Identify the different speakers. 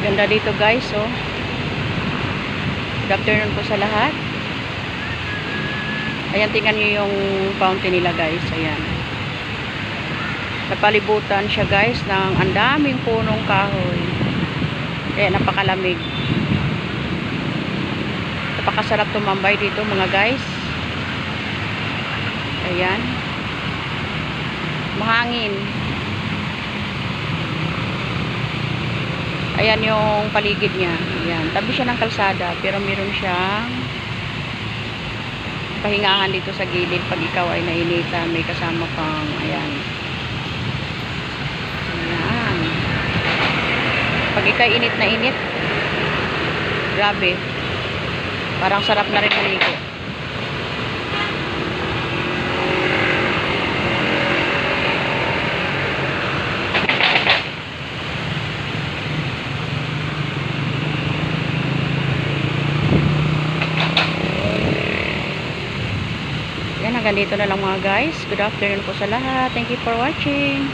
Speaker 1: Ganda dito guys, oh. Good afternoon po sa lahat. Ayan, tingnan nyo yung fountain nila guys. Ayan. Napalibutan siya guys ng ang daming punong kahoy. Kaya napakalamig. Napakasarap tumambay dito mga guys. Ayan. Mahangin. Ayan yung paligid niya. Ayan. Tabi siya ng kalsada. Pero meron siyang pahingahan dito sa gilid pag ikaw ay nainitan. May kasama pang, ayan. Ayan. Pag ikaw init na init, grabe. Parang sarap na rin maligo. Hanggang dito na lang mga guys. Good afternoon po sa lahat. Thank you for watching.